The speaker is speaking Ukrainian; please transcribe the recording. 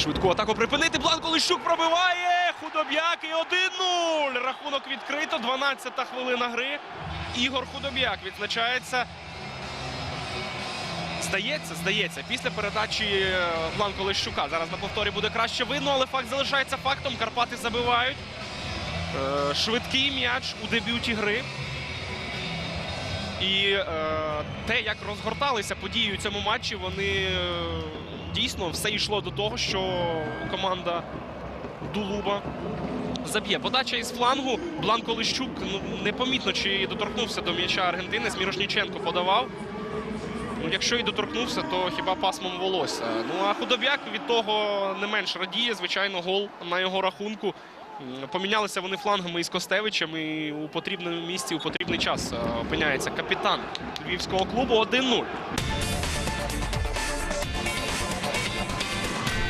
Швидку атаку припинити. Бланко Лищук пробиває. Худоб'як і 1-0. Рахунок відкрито. 12-та хвилина гри. Ігор Худоб'як відзначається. Здається, здається, після передачі е, Бланко Лещука. Зараз на повторі буде краще видно, але факт залишається фактом. Карпати забивають. Е, Швидкий м'яч у дебюті гри. І е, те, як розгорталися події у цьому матчі, вони е, дійсно все йшло до того, що команда Дулуба заб'є. Подача із флангу. Бланко Лищук ну, непомітно чи доторкнувся до м'яча Аргентини. Смірошніченко подавав. Ну, якщо і доторкнувся, то хіба пасмом волосся. Ну а худоб'як від того не менш радіє. Звичайно, гол на його рахунку. Помінялися вони флангами із Костевичем і у потрібному місці, у потрібний час е, опиняється капітан львівського клубу 1-0.